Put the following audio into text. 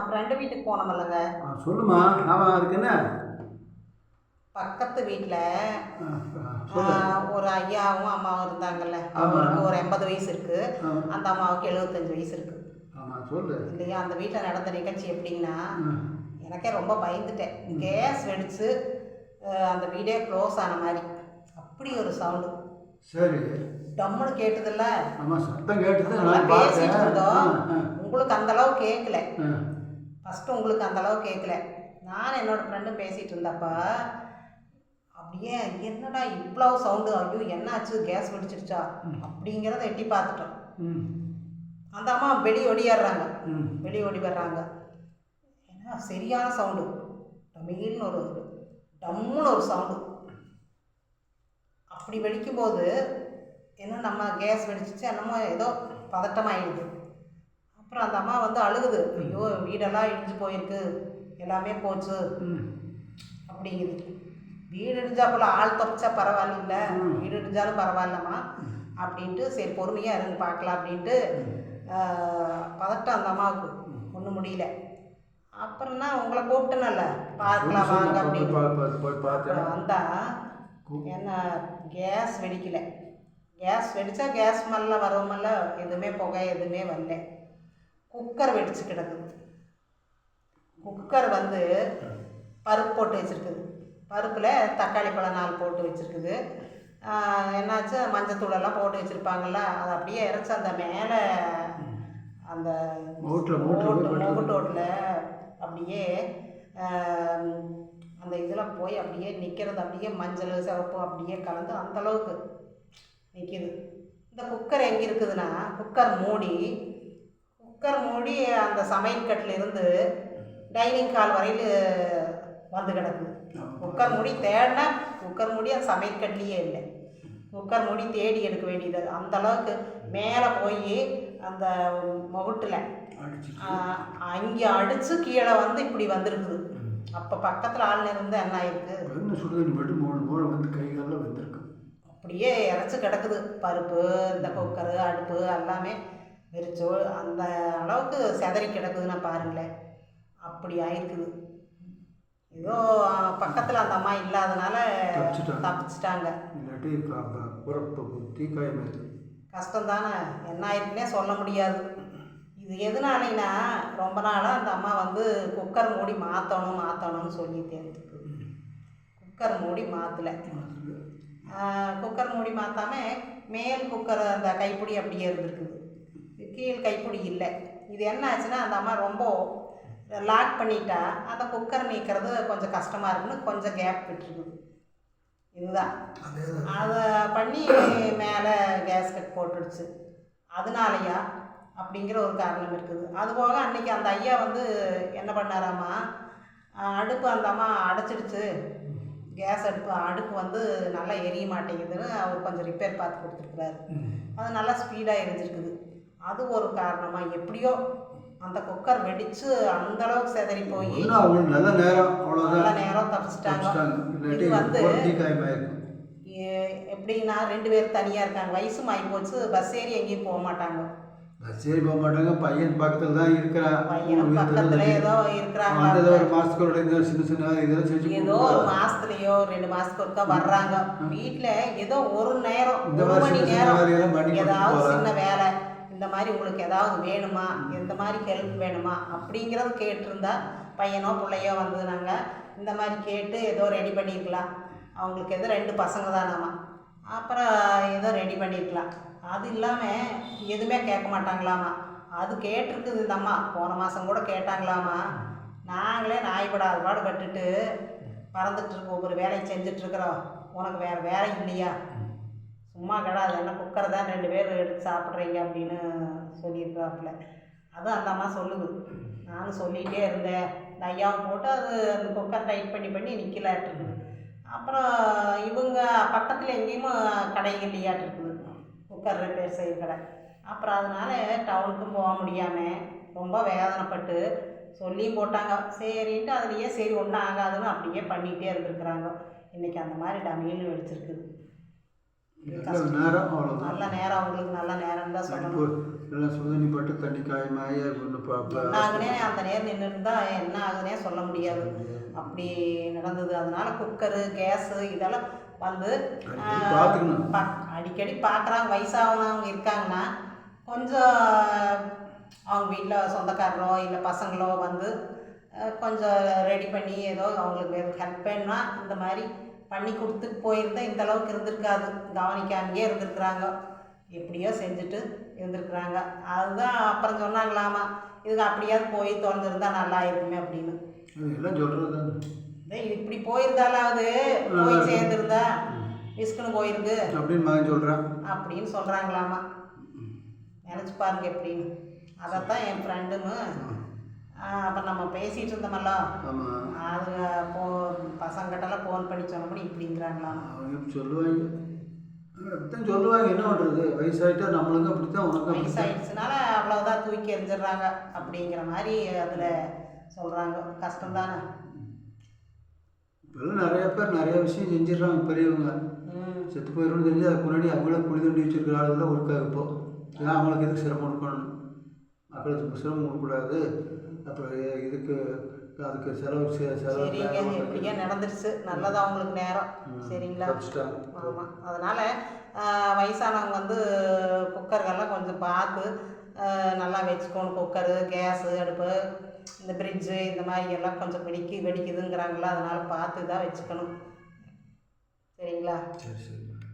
Friend வீட்டுக்கு போனோமில்லங்க சொல்லுமா ஆமாம் அதுக்கு என்ன? பக்கத்து வீட்டில் ஒரு ஐயாவும் அம்மாவும் இருந்தாங்கல்ல. அவங்களுக்கு ஒரு எண்பது வயசு இருக்கு. ஆ, அந்த அம்மாவுக்கு எழுபத்தஞ்சு வயசு இருக்கு. இல்லையா? அந்த வீட்டில் நடந்த நிகழ்ச்சி எப்படின்னா எனக்கே ரொம்ப பயந்துட்டேன். கேஸ் வெடிச்சு அந்த வீடே க்ளோஸ் ஆன மாதிரி. அப்படி ஒரு சவுண்டு. சரி. டம்முன்னு கேட்டதில்ல. ஆமாம் சத்தம் கேட்டது. நல்லா நான் பேசிட்டு இருந்தோம். உங்களுக்கு அந்த அளவு கேட்கல ஃபஸ்ட்டு உங்களுக்கு அந்த அளவு கேட்கல நான் என்னோட ஃப்ரெண்டும் பேசிகிட்டு இருந்தப்பா அப்படியே என்னடா இவ்வளோ சவுண்டு ஐயோ என்னாச்சு? கேஸ் வெடிச்சிருச்சா அப்படிங்கிறத எட்டி பார்த்துட்டோம். ம், அந்த அம்மா வெளியே ஒடியாடுறாங்க. வெளியே ஓடி வர்றாங்க ஏன்னா சரியான சவுண்டு டமீல்னு ஒரு டம்முன்னு ஒரு சவுண்டு அப்படி வெடிக்கும்போது என்ன நம்ம கேஸ் வெடிச்சிச்சு என்னமோ ஏதோ பதட்டமாயிடுது. அப்புறம் அந்த அம்மா வந்து அழுகுது. ஐயோ வீடெல்லாம் இடிஞ்சு போயிருக்கு. எல்லாமே போச்சு. அப்படிங்குது. வீடு இடிஞ்சா போல ஆள் தப்பிச்சா பரவாயில்ல. வீடு இடிஞ்சாலும் பரவாயில்லம்மா. அப்படின்ட்டு சரி பொறுமையாக இருந்து பார்க்கலாம் அப்படின்ட்டு பதட்டம் அந்த அம்மாவுக்கு. ஒன்றும் முடியல. அப்புறம்னா உங்களை கூப்பிட்டேனல்ல. பார்க்கலாம் வாங்க அப்படின்னு. பா- பா- போய் அப்புறம் பார்த்தேன் வந்தா கூ- என்ன கேஸ் வெடிக்கல. கேஸ் வெடிச்சா கேஸ் மல்ல வரவுமல்ல எதுவுமே புகை எதுவுமே வரல. குக்கர் வெடிச்சு கிடக்குது குக்கர் வந்து பருப்பு போட்டு வச்சுருக்குது. பருப்பில் தக்காளி பழம் நாலு போட்டு வச்சுருக்குது. என்னாச்சு? மஞ்சத்தூளெல்லாம் போட்டு வச்சுருப்பாங்கல்ல அதை அப்படியே இறச்சி அந்த மேலே அந்த முகட்டோட்டில் அப்படியே அந்த இதில் போய் அப்படியே நிற்கிறது அப்படியே மஞ்சள் சிவப்பு அப்படியே கலந்து அந்த அளவுக்கு நிற்கிது இந்த குக்கர் எங்கே இருக்குதுன்னா குக்கர் மூடி குக்கர் மூடி அந்த சமையல் கட்டில் இருந்து டைனிங் ஹால் வரையில் வந்து கிடக்குது குக்கர் மூடி தேடினா குக்கர் மூடி அந்த சமையல் கட்டிலேயே இல்லை. குக்கர் மூடி தேடி எடுக்க வேண்டியது. அந்த அளவுக்கு மேலே போய் அந்த முகட்டில் அங்கே அடித்து கீழே வந்து இப்படி வந்திருக்குது. அப்போ பக்கத்தில் ஆள் இருந்து என்ன ஆயிருக்கு? அப்படியே இறச்சி கிடக்குது. பருப்பு இந்த குக்கரு அடுப்பு எல்லாமே வெறிச்சோ அந்த அளவுக்கு செதறி கிடக்குதுன்னா பாருங்களேன். அப்படி ஆயிருக்குது ஏதோ பக்கத்தில் அந்த அம்மா இல்லாதனால தப்பிச்சிட்டாங்க. கஷ்டம் தானே என்ன ஆயிருக்குன்னே சொல்ல முடியாது. இது எதனாலனா ரொம்ப நாளாக அந்த அம்மா வந்து குக்கர் மூடி மாற்றணும் மாற்றணும்னு சொல்லிட்டே இருக்கு குக்கர் மூடி மாற்றலை குக்கர் மூடி மாற்றாம மேல் குக்கர் அந்த கைப்பிடி அப்படியே இருந்திருக்குது. கீழ் கைப்பிடி இல்லை. இது என்ன ஆச்சுன்னா அந்த அம்மா ரொம்ப லாக் பண்ணிட்டா அந்த குக்கர் நீக்கிறது கொஞ்சம் கஷ்டமாக இருக்குன்னு கொஞ்சம் கேப் விட்டுருக்குது. இதுதான். அதை பண்ணி மேலே கேஸ்கட் போட்டுடுச்சு. அதனாலயா? அப்படிங்கிற ஒரு காரணம் இருக்குது. அதுபோக அன்னைக்கு அந்த ஐயா வந்து என்ன பண்ணாராமா அஹ் அடுப்பு அந்த அம்மா அடைச்சிடுச்சு. கேஸ் அடுப்பு அடுப்பு வந்து நல்லா எரிய மாட்டேங்குதுன்னு அவர் கொஞ்சம் ரிப்பேர் பார்த்து கொடுத்துருக்குறாரு. அது நல்லா ஸ்பீடாக எரிஞ்சிருக்குது. அது ஒரு காரணமாக எப்படியோ அந்த குக்கர் வெடித்து அந்த அளவுக்கு செதறி போய். அவங்களுக்கு நல்ல நேரம் நல்ல நேரம் தப்பிச்சிட்டாங்க. எப்படின்னா ரெண்டு பேர் தனியாக இருக்காங்க. வயசும் ஆகி போச்சு. பஸ் ஏறி எங்கேயும் போக மாட்டாங்க. சரி போக மாட்டாங்க. பையன் பக்கத்தில் தான் இருக்கிறான். பையனும் பக்கத்துல ஏதோ இருக்கிறாங்க. அந்த ஏதோ ஒரு மாதத்துக்கு இந்த சின்ன சின்ன இதெல்லாம் செஞ்சு ஏதோ ஒரு. மாசத்துலயோ ரெண்டு மாசத்துக்கு ஒருக்கா வர்றாங்க. வீட்ல ஏதோ ஒரு நேரம் ஒரு மணி நேரம் ஏதாவது. சின்ன வேலை. மாதிரி உங்களுக்கு ஏதாவது வேணுமா? எந்த மாதிரி ஹெல்ப் வேணுமா? அப்படிங்கிறது கேட்டிருந்தா பையனோ பிள்ளையோ வந்ததுனாங்க இந்த மாதிரி கேட்டு ஏதோ ரெடி பண்ணியிருக்கலாம் அவங்களுக்கு ஏதோ ரெண்டு பசங்க தானாமா அப்புறம் ஏதோ ரெடி பண்ணியிருக்கலாம் அது இல்லாமல் எதுவுமே கேட்க மாட்டாங்களாமா? அது கேட்டிருக்குது இந்த அம்மா. போன மாதம் கூட கேட்டாங்களாமா? நாங்களே நாய்படாத பாடு பட்டுட்டு பறந்துட்டு இருக்கோம். ஒவ்வொரு வேலையை செஞ்சிட்ருக்குறோம் உனக்கு வேறு வேலை இல்லையா? சும்மா கிடாது என்ன குக்கர் தான் ரெண்டு பேர் எடுத்து சாப்பிட்றீங்க அப்படின்னு சொல்லியிருக்காப்புல. அதுவும் அந்த அம்மா சொல்லுது. நானும் சொல்லிகிட்டே இருந்தேன். இந்த ஐயாவும் போட்டு அது அந்த குக்கர் டைட் பண்ணி பண்ணி நிற்கலாட்டு அப்புறம் இவங்க பக்கத்தில் எங்கேயும் கடை இல்லையாட்டு இருக்குது. குக்கர் ரிப்பேர் செய்ய கடை. அப்புறம் அதனால டவுனுக்கும் போக முடியாமல் ரொம்ப வேதனைப்பட்டு சொல்லியும் போட்டாங்க. சரின்ட்டு அதுலேயே சரி ஒன்றும் ஆகாதுன்னு அப்படியே பண்ணிகிட்டே இருந்திருக்கிறாங்க. இன்றைக்கி அந்த மாதிரி டமில்னு வெடிச்சிருக்குது. நேரம் நல்ல நேரம் அவங்களுக்கு நல்ல நேரம் தான் சொல்லணும். எல்லாம் சுதனி பட்டு தண்ணி காயமாய என்ன ஆகுனே அந்த நேரம் நின்று இருந்தா என்ன ஆகுனே சொல்ல முடியாது. அப்படி நடந்தது. அதனால குக்கரு கேஸு இதெல்லாம் வந்து அடிக்கடி பார்க்குறாங்க. வயசானவங்க இருக்காங்கன்னா கொஞ்சம் அவங்க வீட்டில் சொந்தக்காரரோ இல்லை பசங்களோ வந்து கொஞ்சம் ரெடி பண்ணி ஏதோ அவங்களுக்கு ஹெல்ப் வேணும்னா இந்த மாதிரி பண்ணி கொடுத்துட்டு போயிருந்தா இந்த அளவுக்கு இருந்திருக்காது. கவனிக்காமையே இருந்திருக்கிறாங்க. எப்படியோ செஞ்சுட்டு இருந்திருக்கிறாங்க. அதுதான் அப்புறம் சொன்னாங்களாமா இதுக்கு அப்படியாவது போய் திறந்துருந்தா நல்லா இருக்குமே அப்படின்னு. எல்லாம் சொல்கிறது இப்படி போயிருந்தாலாவது போய் சேர்ந்துருந்தா விஸ்குன்னு போயிருக்கு. அப்படின்னு மகன் சொல்கிறான் அப்படின்னு சொல்கிறாங்களாமா நினச்சி பாருங்க எப்படின்னு. அதைத்தான் என் ஃப்ரெண்டுமு அப்போ நம்ம பேசிகிட்டு இருந்தோமல்ல. அது போ பசங்கிட்டலாம் ஃபோன் பண்ணி சொன்னபடி இப்படிங்கிறாங்களாமா அவங்க சொல்லுவாங்க. அப்படித்தான் சொல்லுவாங்க. என்ன பண்ணுறது வயசாயிட்டா நம்மளுக்கு அப்படித்தான் உனக்கு அப்படித்தான். வயசாயிடுச்சுனால அவ்வளோதான் தூக்கி எறிஞ்சிடுறாங்க அப்படிங்கிற மாதிரி அதில் சொல்கிறாங்க கஷ்டம்தானே? இப்போல்லாம் நிறைய பேர் நிறைய விஷயம் செஞ்சிடுறாங்க பெரியவங்க. செத்து போயிடும்னு தெரிஞ்சு அதுக்கு முன்னாடி அவங்கள குழி தோண்டி வச்சிருக்கிற ஆளுகளாம் ஒருக்காக இப்போ ஏன் அவங்களுக்கு எதுக்கு சிரமம் கொடுக்கணும்? மக்களுக்கு சிரமம் கொடுக்கக்கூடாது. அப்புறம் இதுக்கு அதுக்கு செலவு சரிங்க எப்படியோ நடந்துருச்சு. நல்லதா அவங்களுக்கு நேரம். சரிங்களா. ஆமாம் அதனால் வயசானவங்க வந்து குக்கர்கள்லாம் கொஞ்சம் பார்த்து நல்லா வச்சுக்கணும். குக்கரு கேஸு அடுப்பு இந்த ஃப்ரிட்ஜு இந்த மாதிரி எல்லாம் கொஞ்சம் வெடிக்கு வெடிக்குதுங்கிறாங்களா? அதனால் பார்த்து தான் வச்சுக்கணும். சரிங்களா? சரி சரி.